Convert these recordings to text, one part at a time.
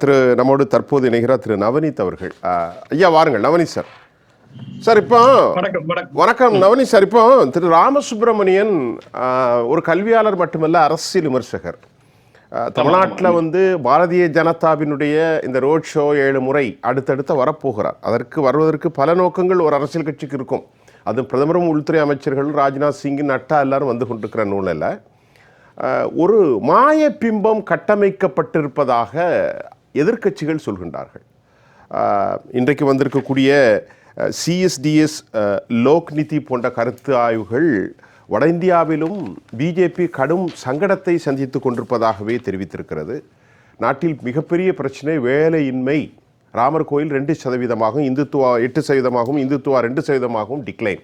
திரு நம்மோடு தற்போது இணைகிறார் திரு நவநீத் அவர்கள். ஐயா வாருங்கள். நவநீத் சார். சார் இப்போ வணக்கம் வணக்கம். வணக்கம் நவநீத் சார். இப்போ திரு ராமசுப்ரமணியன் ஒரு கல்வியாளர் மட்டுமல்ல அரசியல் விமர்சகர். தமிழ்நாட்டில் வந்து பாரதிய ஜனதாவினுடைய இந்த ரோட் ஷோ ஏழு முறை அடுத்தடுத்து வரப்போகிறார். அதற்கு வருவதற்கு பல நோக்கங்கள் ஒரு அரசியல் கட்சிக்கு இருக்கும். அது பிரதமரும் உள்துறை அமைச்சர்கள் ராஜ்நாத் சிங் நட்டா எல்லாரும் வந்து கொண்டிருக்கிற நூலில். ஒரு மாய பிம்பம் கட்டமைக்கப்பட்டிருப்பதாக எதிர்க்கட்சிகள் சொல்கின்றார்கள். இன்றைக்கு வந்திருக்கக்கூடிய சிஎஸ்டிஎஸ் லோக்நிதி போன்ற கருத்து ஆய்வுகள் வட இந்தியாவிலும் பிஜேபி கடும் சங்கடத்தை சந்தித்து கொண்டிருப்பதாகவே தெரிவித்திருக்கிறது. நாட்டில் மிகப்பெரிய பிரச்சனை வேலையின்மை. ராமர் கோயில் ரெண்டு சதவீதமாகவும் இந்துத்துவா எட்டு சதவீதமாகவும் இந்துத்துவா ரெண்டு சதவீதமாகவும் டிக்ளைன்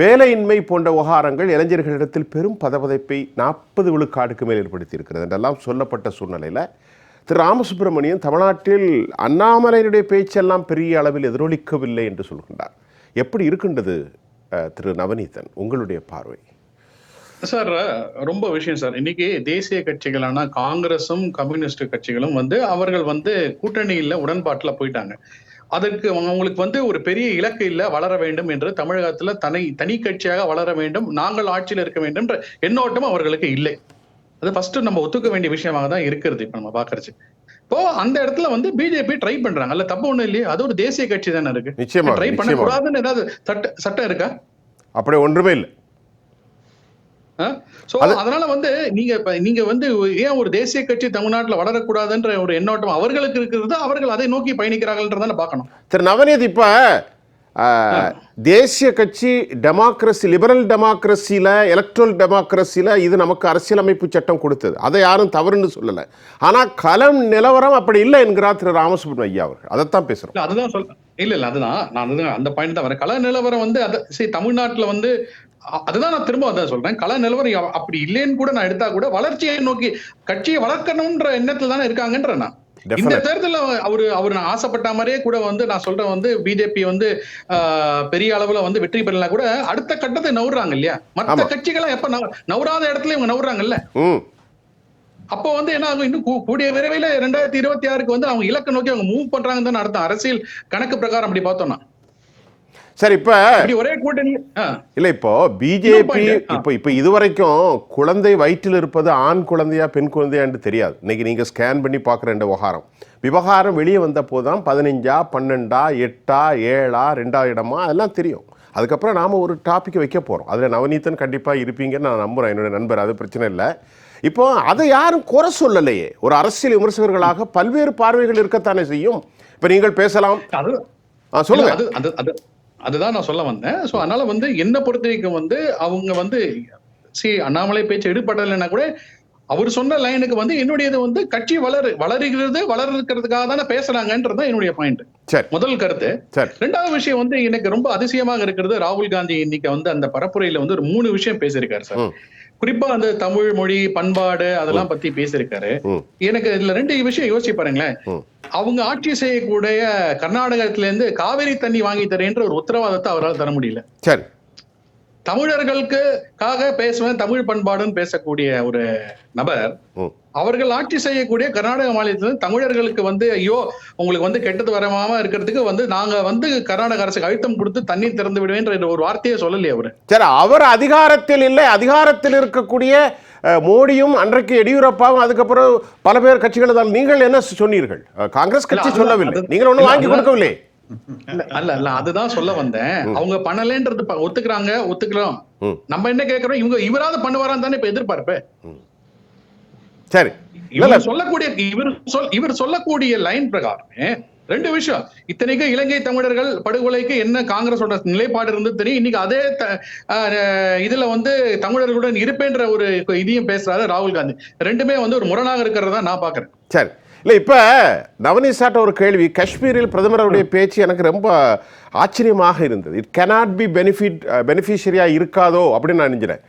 வேலையின்மை போன்ற விவகாரங்கள் இளைஞர்களிடத்தில் பெரும் பதபதைப்பை நாற்பது விழுக்காடுக்கு மேல் ஏற்படுத்தியிருக்கிறது என்றெல்லாம் சொல்லப்பட்ட சூழ்நிலையில் திரு ராமசுப்பிரமணியன் தமிழ்நாட்டில் அண்ணாமலையினுடைய பேச்செல்லாம் பெரிய அளவில் எதிரொலிக்கவில்லை என்று சொல்கின்றார். எப்படி இருக்கின்றது திரு நவநீதன் உங்களுடைய பார்வை? சார் ரொம்ப விஷயம் சார். இன்னைக்கு தேசிய கட்சிகளான காங்கிரசும் கம்யூனிஸ்ட் கட்சிகளும் வந்து அவர்கள் வந்து கூட்டணியில் உடன்பாட்டில் போயிட்டாங்க. அதற்கு அவங்களுக்கு வந்து ஒரு பெரிய இலக்கு இல்ல வளர வேண்டும் என்று தமிழகத்துல தனி தனி கட்சியாக வளர வேண்டும் நாங்கள் ஆட்சியில் இருக்க வேண்டும் என்ற எண்ணோட்டம் அவர்களுக்கு இல்லை. அது ஃபர்ஸ்ட் நம்ம ஒத்துக்க வேண்டிய விஷயமாக தான் இருக்கிறது இப்ப நம்ம பாக்குறச்சு இப்போ அந்த இடத்துல வந்து பிஜேபி ட்ரை பண்றாங்க. அல்ல தப்பு ஒண்ணும் இல்லையே. அது ஒரு தேசிய கட்சி தானே இருக்கு. ட்ரை பண்ண நிச்சயமாக. கூடாதுன்னு ஏதாவது சட்ட சட்டம் இருக்கா? அப்படி ஒன்றுமே இல்லை. அதனால வந்து நீங்க இப்ப நீங்க வந்து ஏன் ஒரு தேசிய கட்சி தமிழ்நாட்டுல வளரக்கூடாதுன்ற ஒரு எண்ணோட்டம் அவர்களுக்கு இருக்கிறது அவர்கள் அதை நோக்கி பயணிக்கிறார்கள்ன்றதான பார்க்கணும். திரு நவநீத் இப்போ தேசிய கட்சி டெமோக்ரஸி லிபரல் டெமோக்ரஸியில் எலக்ட்ரல் டெமோக்ரஸியில் இது நமக்கு அரசியலமைப்பு சட்டம் கொடுத்தது. அதை யாரும் தவறுன்னு சொல்லலை. ஆனால் களம் நிலவரம் அப்படி இல்லை என்கிறார் திரு ராமசுப்ரமணியம் ஐயா அவர்கள். அதைத்தான் பேசுகிறோம் அதுதான் சொல்ல இல்ல இல்ல அதுதான். நான் அதுதான் அந்த பாயிண்ட் தான் வரேன் கள நிலவரம் வந்து அத சரி தமிழ்நாட்டுல வந்து அதுதான் நான் திரும்ப அதான் சொல்றேன். கள நிலவரம் அப்படி இல்லைன்னு கூட நான் எடுத்தா கூட வளர்ச்சியை நோக்கி கட்சியை வளர்க்கணும்ன்ற எண்ணத்துல தானே இருக்காங்கன்ற நான். இந்த. தேர்தல்ல அவரு அவர் நான் ஆசைப்பட்ட மாதிரியே கூட வந்து நான் சொல்றேன் வந்து பிஜேபி வந்து பெரிய அளவுல வந்து வெற்றி பெறலாம் கூட அடுத்த கட்டத்தை நவுறாங்க இல்லையா? மத்த ஆமா. கட்சிகள்லாம் எப்ப நவ- நவுறாத இடத்துல இவங்க நவுறாங்கல்ல? அப்போ வந்து என்ன ஆகும்? இன்னும் கூடிய விரைவில் ரெண்டாயிரத்தி இருபத்தி ஆறுக்கு வந்து அவங்க இலக்கை நோக்கி அவங்க மூவ் பண்றாங்கன்னு தானே அர்த்தம். அரசியல் கணக்கு பிரகாரம் அப்படி பார்த்தோம்னா. சரி இப்போ ஒரே கூட்டணி இல்லை இப்போ பிஜேபி. இப்போ இப்போ இதுவரைக்கும் குழந்தை வயிற்றில் இருப்பது ஆண் குழந்தையா பெண் குழந்தையான்னு தெரியாது. இன்னைக்கு நீங்கள் ஸ்கேன் பண்ணி பார்க்குற இந்த விவகாரம். விவகாரம் வெளியே வந்த போது தான் பதினஞ்சா பன்னெண்டா எட்டா ஏழா ரெண்டா இடமா அதெல்லாம் தெரியும். அதுக்கப்புறம் நாம் ஒரு டாபிக் வைக்க போகிறோம் அதில் நவநீதன் கண்டிப்பாக இருப்பீங்கன்னு நான் நம்புகிறேன் என்னோட நண்பர் அது பிரச்சனை இல்லை. இப்போ அதை யாரும் குறை சொல்லலையே. ஒரு அரசியல் விமர்சகர்களாக பல்வேறு பார்வைகள் இருக்கத்தானே செய்யும். இப்போ நீங்கள் பேசலாம். சொல்லுங்க. அது அது அது அதுதான் நான் சொல்ல வந்தேன். சோ அதனால வந்து என்ன பொறுத்த வரைக்கும் வந்து அவங்க வந்து சி அண்ணாமலை பேச்சு எடுபடலைன்னா கூட அவர் சொன்ன லைனுக்கு வந்து என்னுடையது வந்து கட்சி வளரு வளருகிறது வளர்க்கிறதுக்காக தானே பேசுறாங்கன்றதுதான் என்னுடைய பாயிண்ட் முதல் கருத்து. ரெண்டாவது விஷயம் வந்து எனக்கு ரொம்ப அதிசயமாக இருக்கிறது ராகுல் காந்தி இன்னைக்கு வந்து அந்த பரப்புரையில வந்து ஒரு மூணு விஷயம் பேசியிருக்காரு சார். குறிப்பா அந்த தமிழ் மொழி பண்பாடு அதெல்லாம் பத்தி பேசியிருக்காரு. எனக்கு இதுல ரெண்டு விஷயம் யோசிச்சு பாருங்களேன். அவங்க ஆட்சி செய்யக்கூடிய கர்நாடகத்துல இருந்து காவிரி தண்ணி வாங்கி தரேன்ற ஒரு உத்தரவாதத்தை அவரால் தர முடியல. சரி. தமிழர்களுக்காக பேசுவேன் தமிழ் பண்பாடுன்னு பேசக்கூடிய ஒரு நபர் அவர்கள் ஆட்சி செய்யக்கூடிய கர்நாடக மாநிலத்துல தமிழர்களுக்கு வந்து ஐயோ உங்களுக்கு வந்து கெட்டது வராம இருக்கிறதுக்கு வந்து நாங்க வந்து கர்நாடக அரசுக்கு அழுத்தம் கொடுத்து தண்ணீர் திறந்து விடுவேன்ற ஒரு வார்த்தையே சொல்லலையே அவரு. சரி அவர் அதிகாரத்தில் இல்லை. அதிகாரத்தில் இருக்கக்கூடிய மோடியும் அன்றைக்கு எடியூரப்பாவும் அதுக்கப்புறம் பல பேர் கட்சிகள் நீங்கள் என்ன சொன்னீர்கள்? காங்கிரஸ் கட்சி சொல்லவில்லை. நீங்கள் ஒன்றும் வாங்கி. கொடுக்கவில்லை. அல்ல அல்ல அதுதான் சொல்ல வந்தேன். அவங்க பண்ணலன்றது ஒத்துக்கிறாங்க ஒத்துக்கிறோம். நம்ம என்ன கேக்குறோம்? இவங்க இவராவது பண்ணுவாரான்னு தானே இப்ப எதிர்பார்ப்பு. சரி. இவர் சொல்லக்கூடிய இவர் சொல் இவர் சொல்லக்கூடிய லைன் பிரகாரமே ரெண்டு விஷயம். இத்தனைக்கும் இலங்கை தமிழர்கள் படுகொலைக்கு என்ன காங்கிரஸோட நிலைப்பாடு இருந்து தெரியும். இன்னைக்கு அதே இதுல வந்து தமிழர்களுடன் இருப்பேன்ற ஒரு இதையும் பேசுறாரு ராகுல் காந்தி. ரெண்டுமே வந்து ஒரு முரணாக இருக்கிறதா நான் பாக்குறேன். சரி. இல்லை இப்போ நவனீத் சாட்ட ஒரு கேள்வி. காஷ்மீரில் பிரதமருடைய பேச்சு எனக்கு ரொம்ப ஆச்சரியமாக இருந்தது. இட் cannot பி பெனிஃபிட் பெனிஃபிஷரியாக இருக்காதோ அப்படின்னு நான் நினைக்கிறேன்.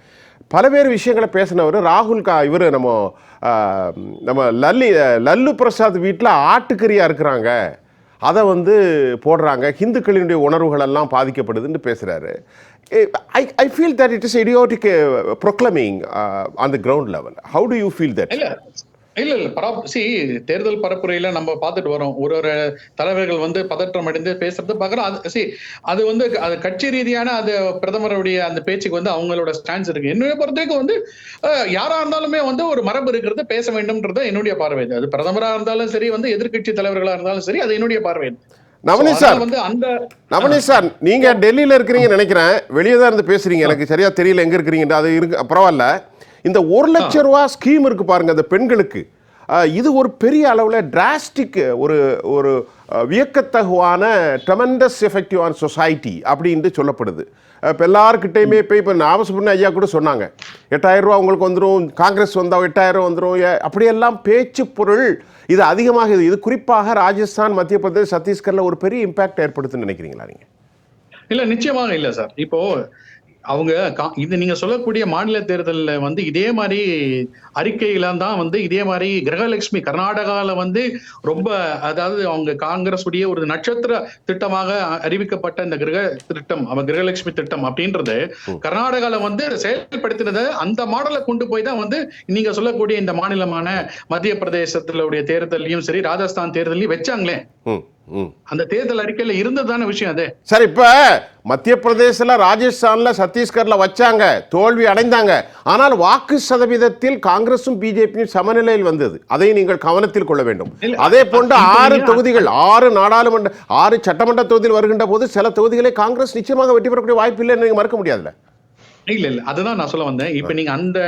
பல்வேறு விஷயங்களை பேசினவர் ராகுல் கா இவர் நம்ம நம்ம லல்லி லல்லு பிரசாத் வீட்டில் ஆட்டுக்கறியாக இருக்கிறாங்க. அதை வந்து போடுறாங்க. ஹிந்துக்களினுடைய உணர்வுகள் எல்லாம் பாதிக்கப்படுதுன்னு பேசுகிறாரு I I feel that it is idiotic proclaiming on the ground level how do you feel that இல்ல இல்ல பரா சி தேர்தல் பரப்புரையில நம்ம பார்த்துட்டு வரோம். ஒரு ஒரு தலைவர்கள் வந்து பதற்றம் அடைந்து பேசுறது பார்க்கறோம். அது சி அது வந்து அது கட்சி ரீதியான அது பிரதமருடைய அந்த பேச்சுக்கு வந்து அவங்களோட ஸ்டாண்ட்ஸ் இருக்கு. என்னுடைய பொறுத்த வரைக்கும் வந்து யாரா இருந்தாலுமே வந்து ஒரு மரபு இருக்கிறது பேச வேண்டும்ன்றது என்னுடைய பார்வை. அது பிரதமரா இருந்தாலும் சரி வந்து எதிர்க்கட்சி தலைவர்களா இருந்தாலும் சரி அது என்னுடைய பார்வை So, சார் அதனால வந்து அந்த நவனீத் சார் நீங்க டெல்லியில இருக்கிறீங்கன்னு நினைக்கிறேன். வெளியே தான் இருந்து பேசுறீங்க. எனக்கு சரியா தெரியல எங்க இருக்கிறீங்க அது இருக்கு பரவாயில்ல. இந்த ஒரு லட்சம் ரூபா ஸ்கீம் இருக்கு பாருங்க அந்த பெண்களுக்கு. இது ஒரு பெரிய அளவில் டிராஸ்டிக் ஒரு ஒரு வியக்கத்தகுவான ட்ரெமெண்டஸ் எஃபெக்டிவ் ஆன் சொசைட்டி அப்படின்ட்டு சொல்லப்படுது. இப்போ எல்லாருக்கிட்டையுமே இப்போ இப்போ நாமசுப்ரமணிய ஐயா கூட சொன்னாங்க எட்டாயிரம் ரூபா உங்களுக்கு வந்துடும் காங்கிரஸ் வந்தால் எட்டாயிரம் வந்துடும் அப்படியெல்லாம் பேச்சு பொருள் இது அதிகமாக இது இது குறிப்பாக ராஜஸ்தான் மத்திய பிரதேஷ் சத்தீஸ்கரில் ஒரு பெரிய இம்பாக்ட் ஏற்படுத்துன்னு நினைக்கிறீங்களா நீங்கள் இல்ல நிச்சயமாக இல்ல சார். இப்போ அவங்க இது நீங்க சொல்லக்கூடிய மாநில தேர்தல்ல வந்து இதே மாதிரி அறிக்கையில தான் வந்து இதே மாதிரி கிரகலட்சுமி கர்நாடகால வந்து ரொம்ப அதாவது அவங்க காங்கிரஸ் உடைய ஒரு நட்சத்திர திட்டமாக அறிவிக்கப்பட்ட இந்த கிரக திட்டம் அவ கிரகலட்சுமி திட்டம் அப்படின்றது கர்நாடகால வந்து செயல்படுத்தினதை அந்த மாடலை கொண்டு போய் தான் வந்து நீங்க சொல்லக்கூடிய இந்த மாநிலமான மத்திய பிரதேசத்துல உடைய தேர்தலையும் சரி ராஜஸ்தான் தேர்தலையும் வச்சாங்களே. அந்த தேர்தல் அறிக்கையில இருந்ததான விஷயம் அது. சார் இப்போ மத்திய பிரதேசில் ராஜஸ்தானில் சத்தீஸ்கரில் வச்சாங்க தோல்வி அடைந்தாங்க. ஆனால் வாக்கு சதவீதத்தில் காங்கிரஸும் பிஜேபியும் சமநிலையில் வந்தது. அதை நீங்கள் கவனத்தில் கொள்ள வேண்டும். அதே போன்று ஆறு தொகுதிகள் ஆறு நாடாளுமன்ற ஆறு சட்டமன்ற தொகுதியில் வருகின்ற போது சில தொகுதிகளை காங்கிரஸ் நிச்சயமாக வெற்றி பெறக்கூடிய வாய்ப்பு இல்லைன்னு நீங்க மறுக்க முடியாதுல்ல? இல்ல இல்ல. அதுதான் நான் சொல்ல வந்தேன். இப்ப நீங்க அந்த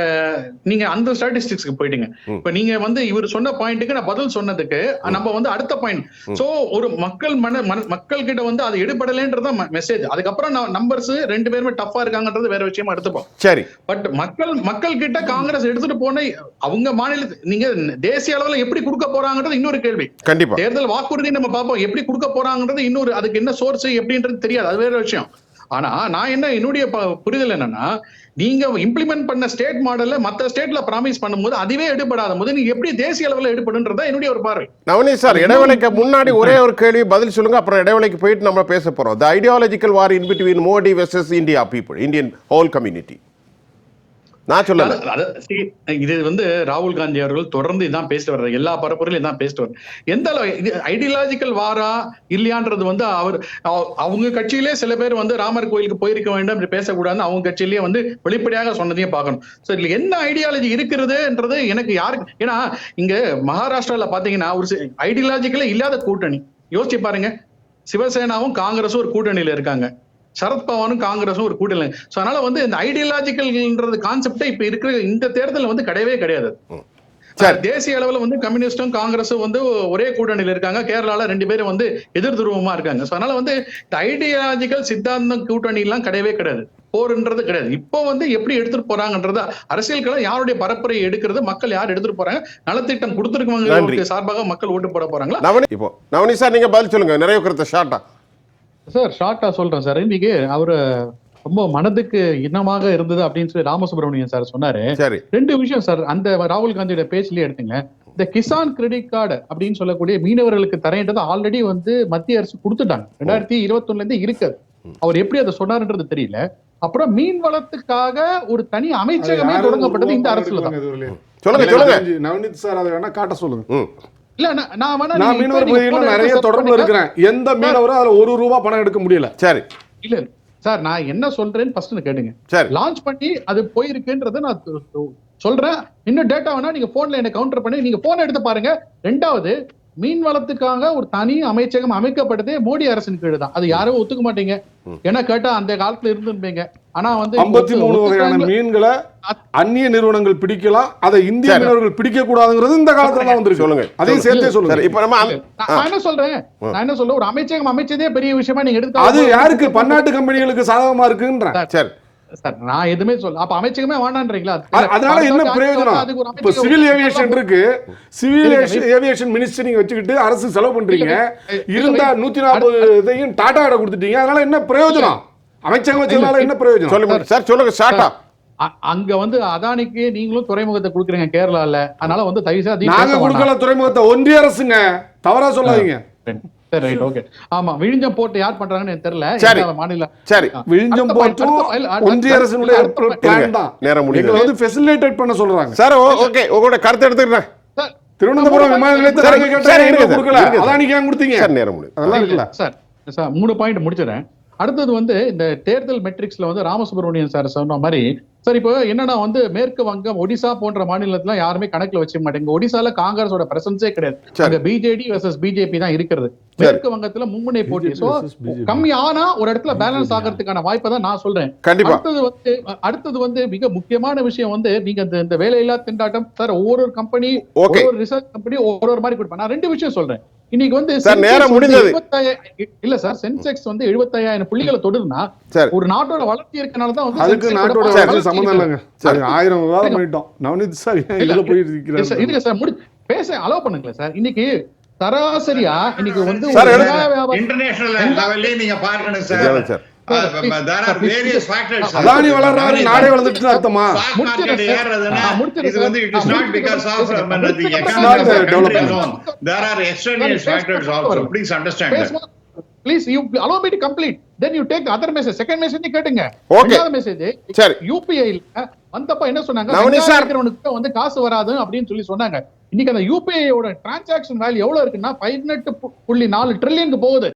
நீங்க அந்த ஸ்டாட்டிஸ்டிக்ஸ்க்கு போயிட்டீங்க. இப்ப நீங்க வந்து இவர் சொன்ன பாயிண்ட்டுக்கு நான் பதில் சொன்னதுக்கு நம்ம வந்து அடுத்த பாயிண்ட் சோ ஒரு மக்கள் மன மக்கள் கிட்ட வந்து அது எடுபடலைன்றத மெசேஜ் அதுக்கப்புறம் நான் நம்பர்ஸ் ரெண்டு பேருமே டஃபா இருக்காங்கன்றது வேற விஷயமா எடுத்துப்போம். சரி. பட் மக்கள் மக்கள் கிட்ட காங்கிரஸ் எடுத்துட்டு போன அவங்க மாநில நீங்க தேசிய அளவுல எப்படி கொடுக்க போறாங்கன்றது இன்னொரு கேள்வி. கண்டிப்பா. தேர்தல் வாக்குறுதி நம்ம பார்ப்போம். எப்படி கொடுக்க போறாங்கன்றது இன்னொரு அதுக்கு என்ன சோர்ஸ் எப்படின்றது தெரியாது. அது வேற விஷயம். ஆனா நான் என்ன என்னுடைய புரிதல் என்னன்னா நீங்க இம்ப்ளிமெண்ட் பண்ண ஸ்டேட் மாடல்ல மத்த ஸ்டேட்ல ப்ராமிஸ் பண்ணும்போது அதுவே எடுபடாத போது நீங்க எப்படி தேசிய அளவுல எடுபடுன்றதா என்னுடைய ஒரு பார்வை. நவனீத் சார் இடைவேளைக்கு முன்னாடி ஒரே ஒரு கேள்வி பதில் சொல்லுங்க அப்புறம் இடைவேளைக்கு போயிட்டு நம்ம பேச போறோம். The ideological war in between Modi versus India people Indian whole community நான் சொல்லல. இது வந்து ராகுல் காந்தி அவர்கள் தொடர்ந்து இதான் பேசிட்டு வர்றாரு எல்லா பரப்புரையிலும் இதான் பேசிட்டு வர்றாரு எந்த அளவு இது ஐடியாலஜிக்கல் வாரா இல்லையான்றது வந்து அவர் அவ- அவங்க கட்சியிலே சில பேர் வந்து ராமர் கோயிலுக்கு போயிருக்க வேண்டும் என்று பேசக்கூடாதுன்னு அவங்க கட்சியிலேயே வந்து வெளிப்படையாக சொன்னதையும் பார்க்கணும். சரி இதுல என்ன ஐடியாலஜி இருக்கிறதுன்றது எனக்கு யாருக்கு ஏன்னா இங்க மகாராஷ்டிரால பாத்தீங்கன்னா ஒரு ஐடியாலஜிக்கலே இல்லாத கூட்டணி. யோசிச்சு பாருங்க. சிவசேனாவும் காங்கிரஸும் ஒரு கூட்டணியில இருக்காங்க. சரத்பவாரும் காங்கிரஸும் ஒரு கூட்டணி சோ அதனால வந்து இந்த ஐடியாலஜிக்கல்ன்றது கான்செப்டே இப்ப இருக்கிற இந்த தேர்தல் வந்து கிடையவே கிடையாது. சரி. தேசிய அளவுல வந்து கம்யூனிஸ்டும் காங்கிரஸும் வந்து ஒரே கூட்டணியில இருக்காங்க. கேரளால ரெண்டு பேரும் வந்து எதிர் துருவமா இருக்காங்க. சோ அதனால வந்து இந்த ஐடியாலஜிக்கல் சித்தாந்தம் கூட்டணி எல்லாம் கிடையவே கிடையாது. போர்ன்றது கிடையாது. இப்போ வந்து எப்படி எடுத்துட்டு போறாங்கன்றத அரசியல் களம் யாருடைய பரப்புரை எடுக்கிறது மக்கள் யார் எடுத்துட்டு போறாங்க நலத்திட்டம். கொடுத்துருக்கவங்களுக்கு சார்பாக மக்கள் ஓட்டு போட போறாங்களா? இப்போ நவனி சார் நீங்க பதில் சொல்லுங்க. நிறைய கருத்தை ஷார்ட்டா சார் ஷார்ட்டா சொல்றேன் சார். இன்னைக்கு அவரு ரொம்ப மனதுக்கு இனமாக இருந்தது அப்படின்னு சொல்லி ராமசுப்ரமணியன் சார் சொன்னாரு. சரி. ரெண்டு விஷயம் சார். அந்த ராகுல் காந்தியோட பேச்சிலே எடுத்துங்க. இந்த கிசான் கிரெடிட் கார்டு அப்படின்னு சொல்லக்கூடிய மீனவர்களுக்கு தரேன்றது ஆல்ரெடி வந்து மத்திய அரசு கொடுத்துட்டாங்க. ரெண்டாயிரத்தி இருபத்தொன்னுல இருந்து இருக்குது அவர் எப்படி அதை சொன்னாருன்றது தெரியல. அப்புறம் மீன் வளத்துக்காக ஒரு தனி அமைச்சகமே தொடங்கப்பட்டது இந்த அரசுல தான். சொல்லுங்க சொல்லுங்க. நவநீத் சார் அதை வேணா காட்ட சொல்லுங்க. நான் மீனவர் பகுதியில் நிறைய தொடர்புல இருக்கிறேன். எந்த மீனவரும் அதுல ஒரு ரூபா பணம் எடுக்க முடியல. சரி. இல்ல சார் நான் என்ன சொல்றேன்னு ஃபர்ஸ்ட் கேட்டுங்க சரி. லான்ச் பண்ணி அது போயிருக்குன்றத நான் சொல்றேன். இன்னும் டேட்டா வேணா நீங்க போன்ல என்ன கவுண்டர் பண்ணி நீங்க போன் எடுத்து பாருங்க. ரெண்டாவது மீன் வளத்துக்காக ஒரு தனி அமைச்சகம் அமைக்கப்பட்டதே மோடி அரசின் கீழ் தான் அது யாரும் ஒத்துக்க மாட்டீங்க. ஏன்னா கேட்டா அந்த காலத்துல இருந்திருப்பீங்க. ஆனா வந்து ஐம்பத்தி மூணு. வகையான மீன்களை அந்நிய நிறுவனங்கள் பிடிக்கலாம் அதை இந்திய. மீனவர்கள் பிடிக்க கூடாதுங்கிறது இந்த காலத்துல தான் வந்திருக்கு. சொல்லுங்க. அதையும். சேர்த்தே சொல்லுங்க. இப்போ நம்ம நான் என்ன சொல்றேன்? நான் என்ன சொல்றேன்? ஒரு அமைச்சகம் அமைச்சதே பெரிய விஷயமா நீங்க எடுத்து அது யாருக்கு? பன்னாட்டு கம்பெனிகளுக்கு சாதகமா இருக்குன்ற சரி. சார் நான் எதுவுமே சொல்ல அப்ப அமைச்சகமே வேண்டான்றீங்களா? அதனால என்ன பிரயோஜனம்? இப்ப சிவில் ஏவியேஷன் இருக்கு. சிவில் ஏவியேஷன் மினிஸ்டர் நீங்க வச்சுக்கிட்டு அரசு செலவு பண்றீங்க. இருந்த நூத்தி நாற்பது இதையும் டாடா கிட்ட கொடுத்துட்டீங்க. அதனால என்ன பிரயோஜனம்? அமைச்சகம் வச்சதுனால என்ன பிரயோஜனம்? சொல்லுங்க சார் சொல்லுங்க ஷார்ட்டா அங்க வந்து அதானிக்கு நீங்களும் துறைமுகத்தை கொடுக்குறீங்க கேரளால. அதனால வந்து தயவு செய்து நாங்க. கொடுக்கல துறைமுகத்தை. ஒன்றிய அரசுங்க. தவறா சொல்லாதீங்க. சரி ரைட் ஓகே ஆமா விழிஞ்சம் போட்டு யார் பண்றாங்கன்னு எனக்கு தெரியல. சரி. மாநில சரி. விழிஞ்சம் ஒன்றிய அரசினுடைய. பிளான் தான். நேரம் வந்து ஃபெசிலிட்டேட் பண்ண சொல்றாங்க. சார். ஓகே உங்களோட கருத்தை எடுத்துக்கிறேன் திருவனந்தபுரம் விமான நிலையத்தை நாங்க கொடுக்கல. கொடுத்தீங்க? சார் நேரம் அதெல்லாம் இருக்குல்ல சார் சார் மூணு பாயிண்ட் முடிச்சிடறேன். அடுத்தது வந்து இந்த தேர்தல் மெட்ரிக்ஸ்ல வந்து ராமசுப்ரமணியன் சார் சொன்ன மாதிரி சார் இப்போ என்னன்னா வந்து மேற்கு வங்கம் ஒடிசா போன்ற மாநிலத்துல யாருமே கணக்குல வச்சுக்க மாட்டேங்க. ஒடிசால காங்கிரஸோட பிரசன்ஸே கிடையாது. அங்க பிஜேடி வர்சஸ் பிஜேபி தான் இருக்கிறது. மேற்கு வங்கத்துல மும்முனை போட்டி. சோ. கம்மி ஆனா ஒரு இடத்துல பேலன்ஸ் ஆகிறதுக்கான வாய்ப்பை தான் நான் சொல்றேன். அடுத்தது வந்து அடுத்தது வந்து மிக முக்கியமான விஷயம் வந்து நீங்க இந்த இந்த வேலையில்லா திண்டாட்டம் சார் ஒவ்வொரு கம்பெனி ஒரு ரிசர்ச் கம்பெனி ஒரு ஒரு மாதிரி கொடுப்பேன். நான் ரெண்டு விஷயம் சொல்றேன். இன்னைக்கு வந்து சார், நேரம் முடிந்தது. 75 இல்ல சார் சென்செக்ஸ் வந்து எழுபத்தாயிரம் புள்ளிகளை சரி. ஒரு நாட்டோட வளர்ச்சி இருக்கனால தான் வந்து அதுக்கு நாட்டோட வளர்ச்சி இருக்கு. இல்லைங்க. சரி ஆயிரம் விவாதம் பண்ணிட்டோம். நவநீத் சார் இல்ல, இதுல போய் இல்ல சார், இருக்கிறாரு? இருங்க சார் முடி பேச அலோவ் பண்ணுங்களேன் சார். இன்னைக்கு சராசரியா இன்னைக்கு வந்து இன்டர்நேஷனல் லெவல்லே நீங்க பார்க்கணும் சார். அதானி வளர்றாரு நாடே வளர்ந்துட்டு அர்த்தமா? இது வந்து please you allow me to complete then you take other message second message கேட்டுங்க. மெசேஜ் சரி. யூபிஐல வந்தப்ப என்ன சொன்னாங்க. விக்கிறவனுக்கு வந்து காசு வராது அப்படின்னு சொல்லி சொன்னாங்க. இன்னைக்கு அந்த யூபிஐ ஓட டிரான்சாக்ஷன் வேல்யூ எவ்வளவு இருக்குன்னா பதினெட்டு புள்ளி நாலு ட்ரில்லியனுக்கு போகுது.